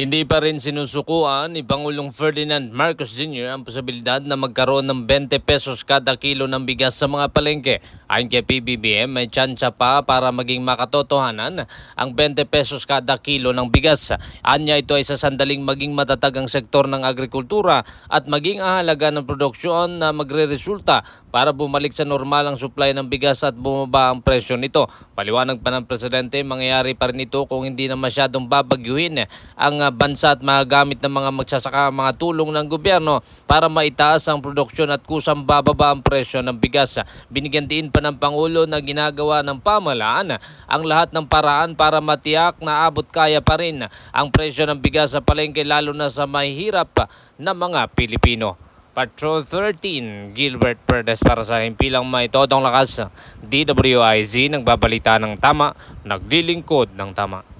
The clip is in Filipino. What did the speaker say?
Hindi pa rin sinusukuan ni Pangulong Ferdinand Marcos Jr. ang posibilidad na magkaroon ng 20 pesos kada kilo ng bigas sa mga palengke. Ayon kay PBBM, may tsansya pa para maging makatotohanan ang 20 pesos kada kilo ng bigas. Anya ito ay sa sandaling maging matatag ang sektor ng agrikultura at maging ahalaga ng produksyon na magre-resulta para bumalik sa normal ang supply ng bigas at bumaba ang presyo nito. Paliwanag pa ng Presidente, mangyayari pa rin ito kung hindi na masyadong babagyuhin ang bansa at magagamit ng mga magsasaka mga tulong ng gobyerno para maitaas ang produksyon at kusang bababa ang presyo ng bigas. Binigyan din pa ng Pangulo na ginagawa ng pamalaan ang lahat ng paraan para matiyak na abot kaya pa rin ang presyo ng bigas sa palengke lalo na sa mahihirap na mga Pilipino. Patrol 13, Gilbert Perdes para sa himpilang may lakas. DWIZ, nagbabalita ng tama, naglilingkod ng tama.